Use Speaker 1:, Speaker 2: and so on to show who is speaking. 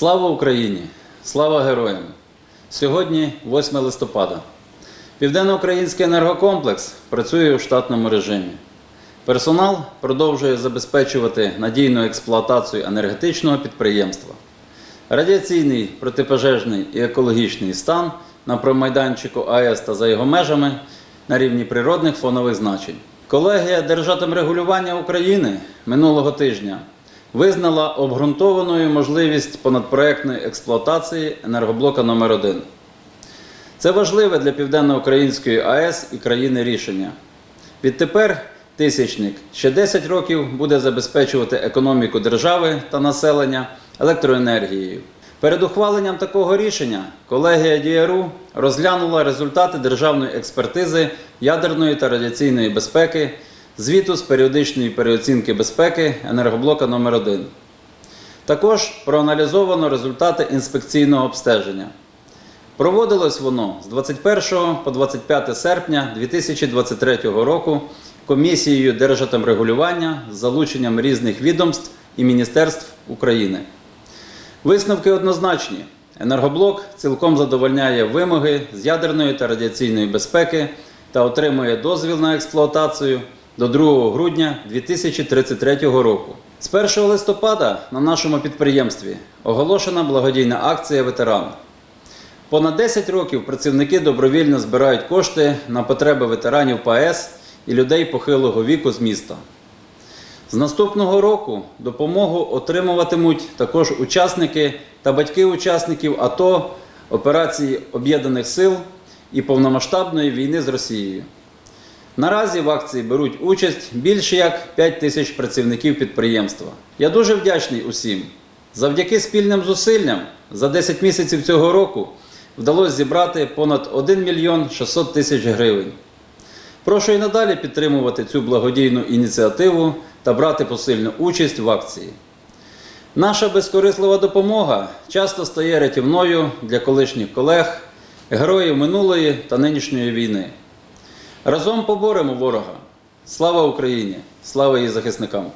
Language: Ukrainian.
Speaker 1: Слава Україні! Слава героям! Сьогодні 8 листопада. Південноукраїнський енергокомплекс працює у штатному режимі. Персонал продовжує забезпечувати надійну експлуатацію енергетичного підприємства. Радіаційний, протипожежний і екологічний стан на промайданчику АЕС та за його межами на рівні природних фонових значень. Колегія Держатомрегулювання України минулого тижня визнала обґрунтованою можливість понадпроектної експлуатації енергоблока номер 1 Це важливе для Південноукраїнської АЕС і країни рішення. Відтепер тисячник ще 10 років буде забезпечувати економіку держави та населення електроенергією. Перед ухваленням такого рішення колегія ДІРУ розглянула результати державної експертизи ядерної та радіаційної безпеки, звіту з періодичної переоцінки безпеки енергоблока номер 1 Також проаналізовано результати інспекційного обстеження. Проводилось воно з 21 по 25 серпня 2023 року комісією Держатомрегулювання з залученням різних відомств і міністерств України. Висновки однозначні. Енергоблок цілком задовольняє вимоги з ядерної та радіаційної безпеки та отримує дозвіл на експлуатацію до 2 грудня 2033 року. З 1 листопада на нашому підприємстві оголошена благодійна акція Ветеран. Понад 10 років працівники добровільно збирають кошти на потреби ветеранів ПАЕС і людей похилого віку з міста. З наступного року допомогу отримуватимуть також учасники та батьки учасників АТО, операції Об'єднаних сил і повномасштабної війни з Росією. Наразі в акції беруть участь більше як 5 тисяч працівників підприємства. Я дуже вдячний усім. Завдяки спільним зусиллям за 10 місяців цього року вдалося зібрати понад 1 мільйон 600 тисяч гривень. Прошу і надалі підтримувати цю благодійну ініціативу та брати посильну участь в акції. Наша безкорислива допомога часто стає рятівною для колишніх колег, героїв минулої та нинішньої війни. Разом поборемо ворога. Слава Україні! Слава її захисникам!